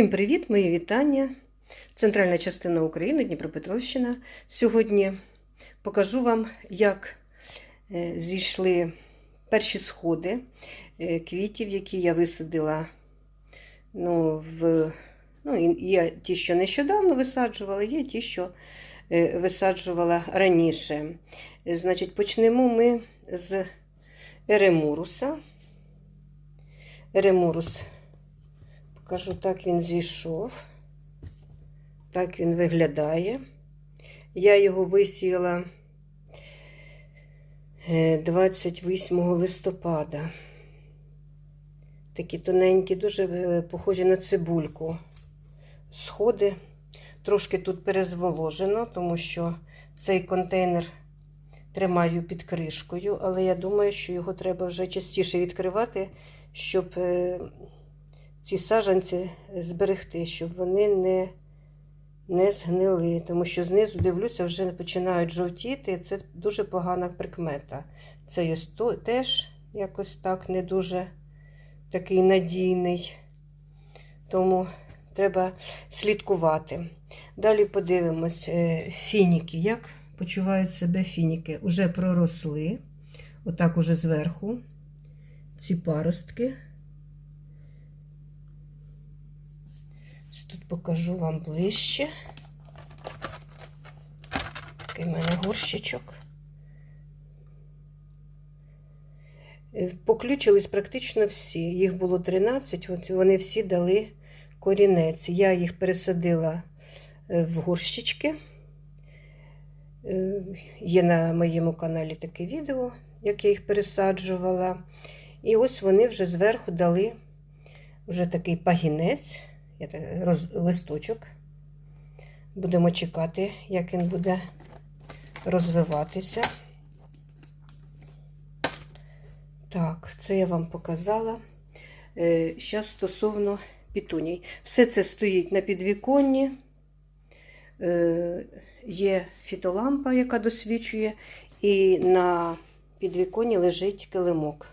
Всім привіт, мої вітання. Центральна частина України, Дніпропетровщина. Сьогодні покажу вам, як е, зійшли перші сходи е, квітів, які я висадила. Ну, в, ну, є ті, що нещодавно висаджувала, є ті, що е, висаджувала раніше. Значить, почнемо ми з Еремуруса. Еремурус Покажу, так він зійшов. Так він виглядає. Я його висіяла е, 28 листопада. Такі тоненькі, дуже е, похожі на цибульку. Сходи. Трошки тут перезволожено, тому що цей контейнер тримаю під кришкою, але я думаю, що його треба вже частіше відкривати, щоб е, ці саджанці зберегти, щоб вони не не згнили. Тому що знизу, дивлюся, вже починають жовтіти. Це дуже погана прикмета. Це теж якось так не дуже такий надійний. Тому треба слідкувати. Далі подивимось е, фініки. Як почувають себе фініки? Уже проросли, отак уже зверху, ці паростки. Тут покажу вам ближче. Такий в мене горщичок. Поключились практично всі. Їх було 13, от вони всі дали корінець. Я їх пересадила в горщички. Є на моєму каналі таке відео, як я їх пересаджувала. І ось вони вже зверху дали вже такий пагінець листочок. Будемо чекати, як він буде розвиватися. Так, це я вам показала. Зараз стосовно пітуній. Все це стоїть на підвіконні. Є фітолампа, яка досвічує, і на підвіконні лежить килимок,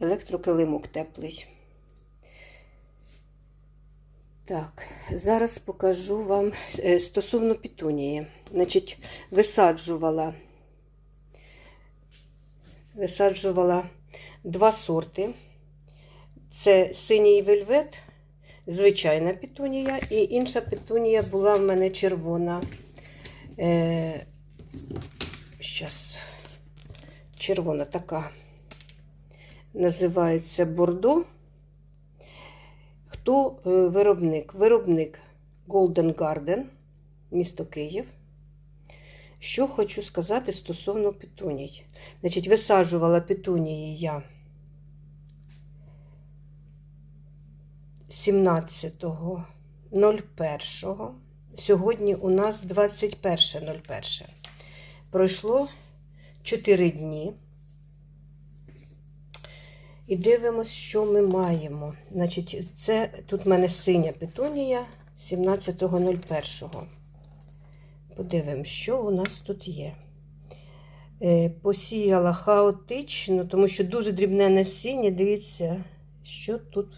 електрокилимок теплий. Так, зараз покажу вам стосовно пітунії. Значить, висаджувала, висаджувала два сорти. Це синій вельвет, звичайна пітунія, і інша пітунія була в мене червона. Е, Щас, червона така. Називається бордо. Хто виробник? Виробник Golden Garden, місто Київ. Що хочу сказати стосовно петуній. Значить, висаджувала петунії я 17.01. Сьогодні у нас 21.01. Пройшло 4 дні. І дивимось, що ми маємо. Значить, це тут в мене синя петунія 17.01. Подивимось, що у нас тут є. Е, посіяла хаотично, тому що дуже дрібне насіння. Дивіться, що тут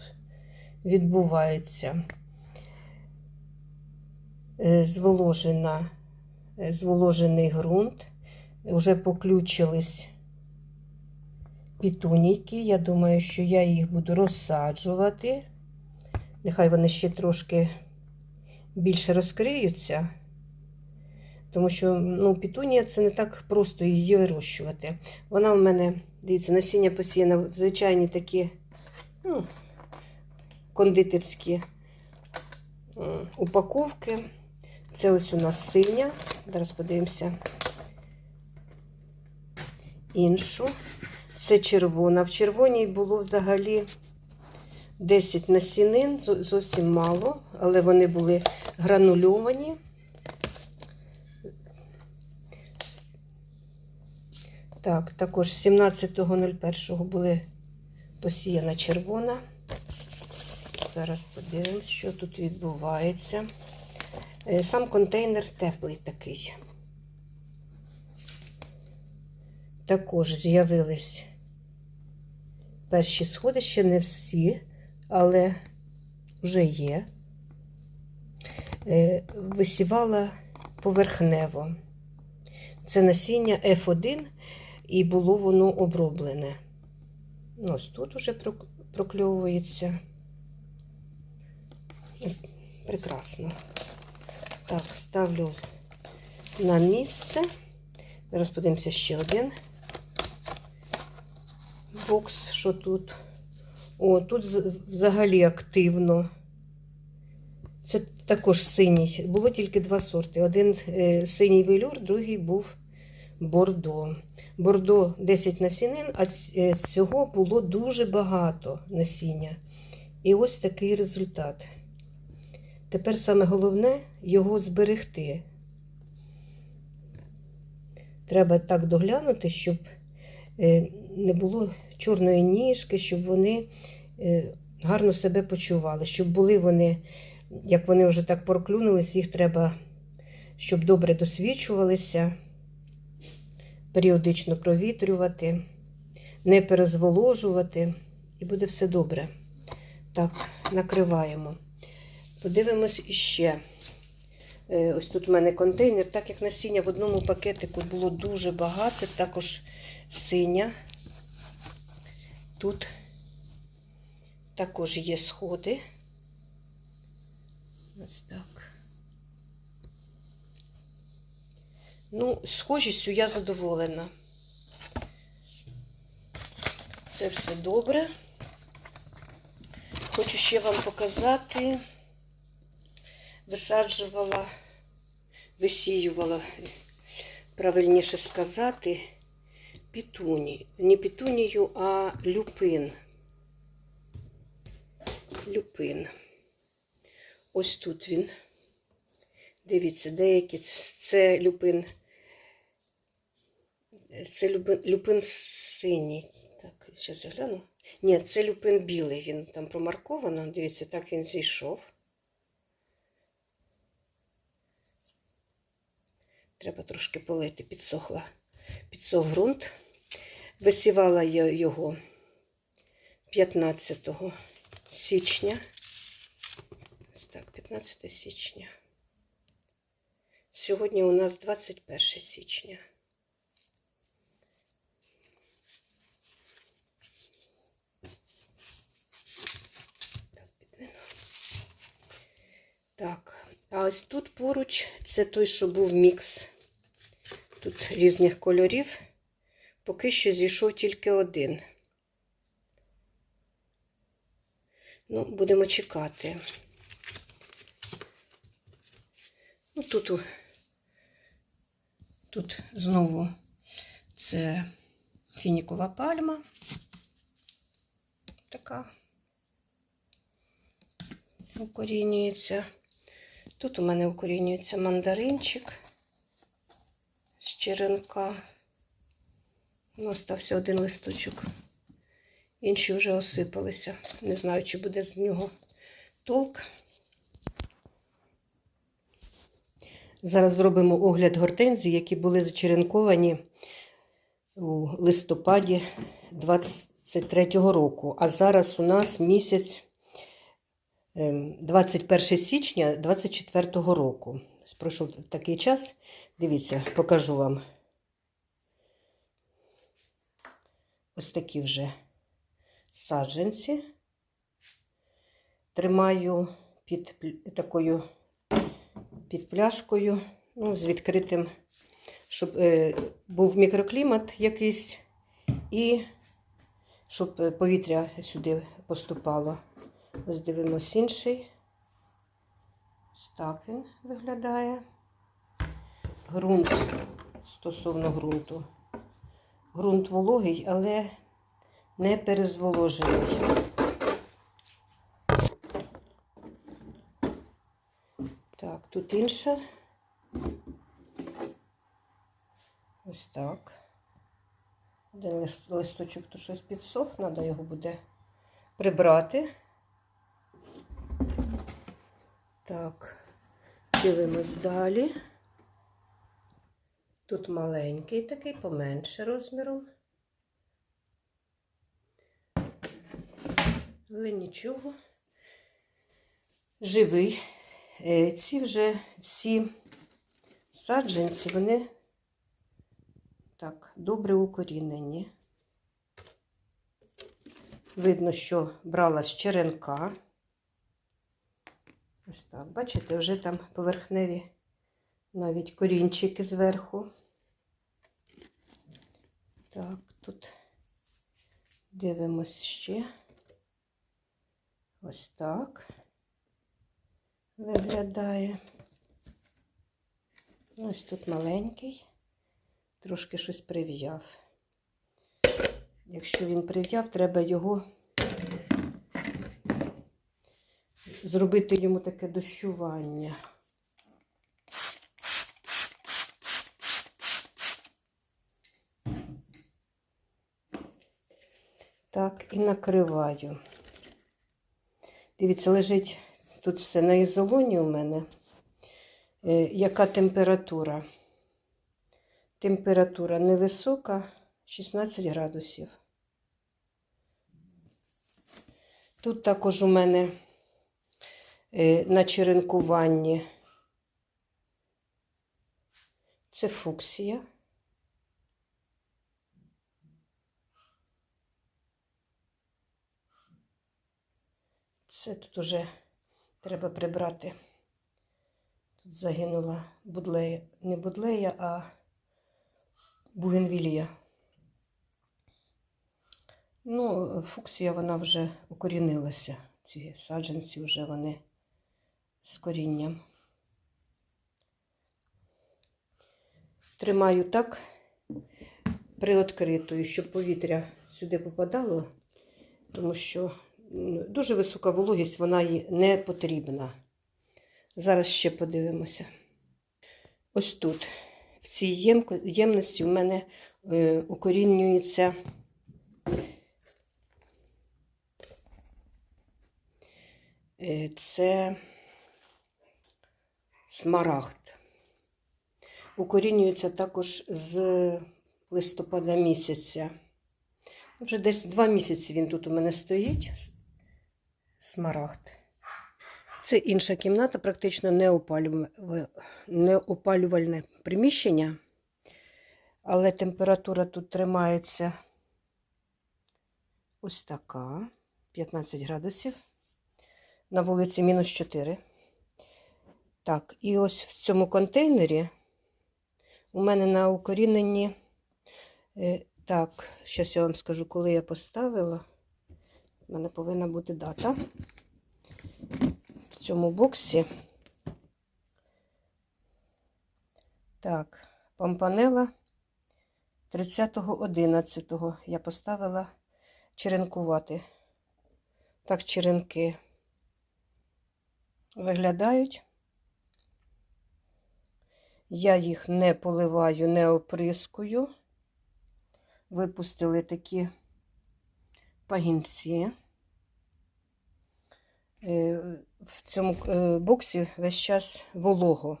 відбувається. Е, зволожена, е, зволожений ґрунт. Вже поключились пітунійки. Я думаю, що я їх буду розсаджувати. Нехай вони ще трошки більше розкриються. Тому що ну, пітунія це не так просто її вирощувати. Вона в мене, дивіться, насіння посіяна в звичайні такі ну, кондитерські упаковки. Це ось у нас синя. Зараз подивимося іншу. Це червона. В червоній було взагалі 10 насінин, зовсім мало, але вони були гранульовані. Так, також 17.01 були посіяна червона. Зараз подивимось, що тут відбувається. Сам контейнер теплий такий. Також з'явились перші сходи, ще не всі, але вже є. Е, Висівала поверхнево. Це насіння F1, і було воно оброблене. Ну, ось тут уже прокльовується. Прекрасно. Так, ставлю на місце. Зараз подивимося ще один бокс, що тут. О, тут взагалі активно. Це також синій. Було тільки два сорти. Один е, синій велюр, другий був бордо. Бордо 10 насінин, а е, цього було дуже багато насіння. І ось такий результат. Тепер саме головне його зберегти. Треба так доглянути, щоб е, не було чорної ніжки, щоб вони е, гарно себе почували, щоб були вони, як вони вже так проклюнулись, їх треба, щоб добре досвічувалися, періодично провітрювати, не перезволожувати, і буде все добре. Так, накриваємо. Подивимось іще. Е, Ось тут у мене контейнер, так як насіння в одному пакетику було дуже багато, також синя. Тут також є сходи. Ось так. Ну, схожістю я задоволена. Це все добре. Хочу ще вам показати. Висаджувала, висіювала, правильніше сказати, пітуні. Не пітунію, а люпин. Люпин. Ось тут він. Дивіться, деякі це люпин. Це люпин, люпин синій. Так, зараз я гляну. Ні, це люпин білий. Він там промарковано. Дивіться, так він зійшов. Треба трошки полити, підсохла. Підсох ґрунт. Висівала я його 15 січня. Так, 15 січня. Сьогодні у нас 21 січня. Так, а ось тут поруч це той, що був мікс. Тут різних кольорів. Поки що зійшов тільки один. Ну, будемо чекати. Ну, тут, тут знову це фінікова пальма. Така укорінюється. Тут у мене укорінюється мандаринчик з черенка. Ну, остався один листочок. Інші вже осипалися. Не знаю, чи буде з нього толк. Зараз зробимо огляд гортензій, які були зачеренковані у листопаді 23-го року. А зараз у нас місяць ем, 21 січня 24-го року. Пройшов такий час. Дивіться, покажу вам. Ось такі вже саджанці. Тримаю під такою під пляшкою, ну, з відкритим, щоб е, був мікроклімат якийсь і щоб повітря сюди поступало. Ось дивимось інший. Ось так він виглядає. Грунт стосовно ґрунту. Грунт вологий, але не перезволожений. Так, тут інше. Ось так. Один листочок то щось підсох, треба його буде прибрати. Так, дивимось далі. Тут маленький такий, поменше розміром. Але нічого. живий. Е, Ці вже всі саджанці, вони так, добре укорінені. Видно, що брала з черенка. Ось так, бачите, вже там поверхневі навіть корінчики зверху. Так, тут дивимось ще. Ось так виглядає. Ось тут маленький, трошки щось прив'яв. Якщо він прив'яв, треба його зробити йому таке дощування. Так, і накриваю. Дивіться, лежить тут все на ізолоні у мене. Е, яка температура? Температура невисока, 16 градусів. Тут також у мене е, на черенкуванні це фуксія. Це тут уже треба прибрати. Тут загинула будлея, не будлея, а бугенвілія. Ну, фуксія вона вже укорінилася. Ці саджанці вже вони з корінням. Тримаю так приоткритою, щоб повітря сюди попадало, тому що дуже висока вологість, вона їй не потрібна. Зараз ще подивимося. Ось тут, в цій ємності, в мене е, укорінюється е, це смарагд. Укорінюється також з листопада місяця. Вже десь два місяці він тут у мене стоїть. Смарагд. Це інша кімната, практично неопалювальне, приміщення, але температура тут тримається ось така: 15 градусів. На вулиці мінус 4. Так, і ось в цьому контейнері у мене на укоріненні. е, Так, зараз я вам скажу, коли я поставила. У мене повинна бути дата в цьому боксі. Так, помпанела 30.11 я поставила черенкувати. Так, черенки виглядають. Я їх не поливаю, не оприскую. Випустили такі пагінці. Е, В цьому е, боксі весь час волого.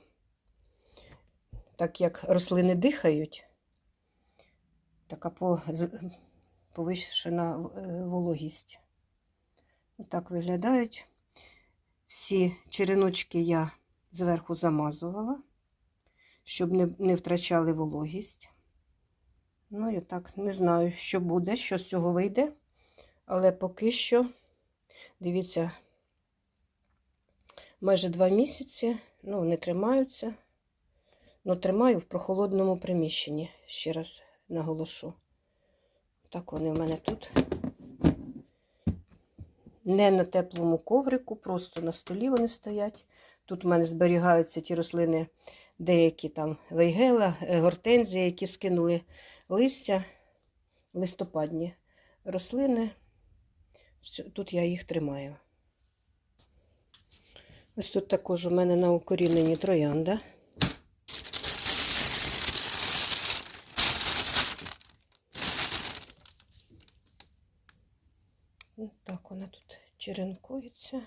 Так як рослини дихають, така повищена е, вологість. Так виглядають. Всі череночки я зверху замазувала, щоб не, не втрачали вологість. Ну, і так, не знаю, що буде, що з цього вийде. Але поки що, дивіться, майже два місяці, ну, не тримаються. Ну, тримаю в прохолодному приміщенні, ще раз наголошу. Так вони в мене тут. Не на теплому коврику, просто на столі вони стоять. Тут у мене зберігаються ті рослини, деякі там вейгела, е, гортензії, які скинули листя, листопадні рослини. Тут я їх тримаю. Ось тут також у мене на укоріненні троянда. Ось Так вона тут черенкується.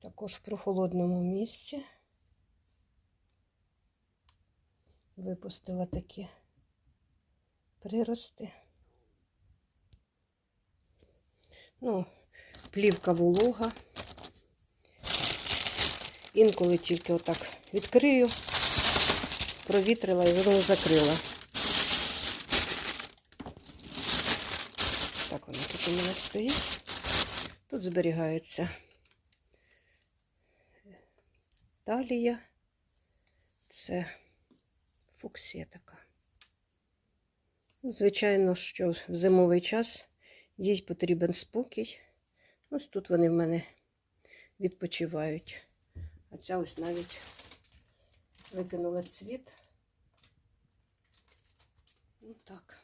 Також в прохолодному місці. Випустила такі прирости. Ну, плівка волога. Інколи тільки отак відкрию, провітрила і знову закрила. Так воно тут у мене стоїть. Тут зберігається талія. Це фуксія така. Звичайно, що в зимовий час їй потрібен спокій. Ось тут вони в мене відпочивають. А ця ось навіть викинула цвіт. Ну так.